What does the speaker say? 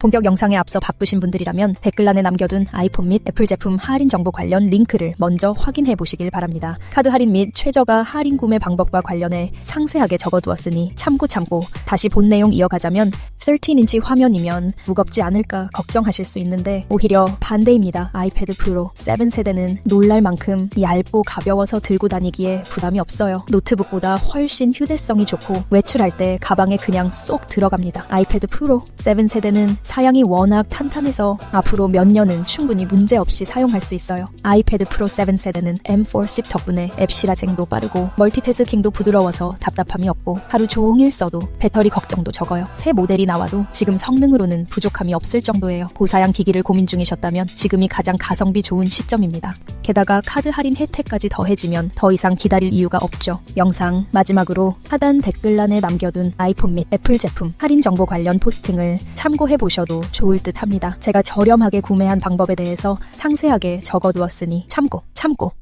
본격 영상에 앞서 바쁘신 분들이라면 댓글란에 남겨둔 아이폰 및 애플 제품 할인 정보 관련 링크를 먼저 확인해 보시길 바랍니다. 카드 할인 및 최저가 할인 구매 방법과 관련해 상세하게 적어두었으니 참고 참고 다시 본 내용 이어가자면 13인치 화면이면 무겁지 않을까 걱정하실 수 있는데 오히려 반대입니다. 아이패드 프로 7세대는 놀랄 만큼 얇고 가벼워서 들고 다니기에 부담이 없어요. 노트북보다 훨씬 휴대성이 좋고 외출할 때 가방에 그냥 쏙 들어갑니다. 아이패드 프로 7세대는 사양이 워낙 탄탄해서 앞으로 몇 년은 충분히 문제없이 사용할 수 있어요. 아이패드 프로 7세대는 M4 칩 덕분에 앱 실화쟁도 빠르고 멀티태스킹도 부드러워서 답답함이 없고 하루 종일 써도 배터리 걱정도 적어요. 새 모델이 나와도 지금 성능으로는 부족함이 없을 정도예요. 고사양 기기를 고민 중이셨다면 지금이 가장 가성비 좋은 시점입니다. 게다가 카드 할인 혜택까지 더해지면 더 이상 기다릴 이유가 없죠. 영상 마지막으로 하단 댓글란에 남겨둔 아이폰 및 애플 제품 할인 정보 관련 포스팅을 참고해 보셔도 좋을 듯 합니다. 제가 저렴하게 구매한 방법에 대해서 상세하게 적어두었으니 참고, 참고.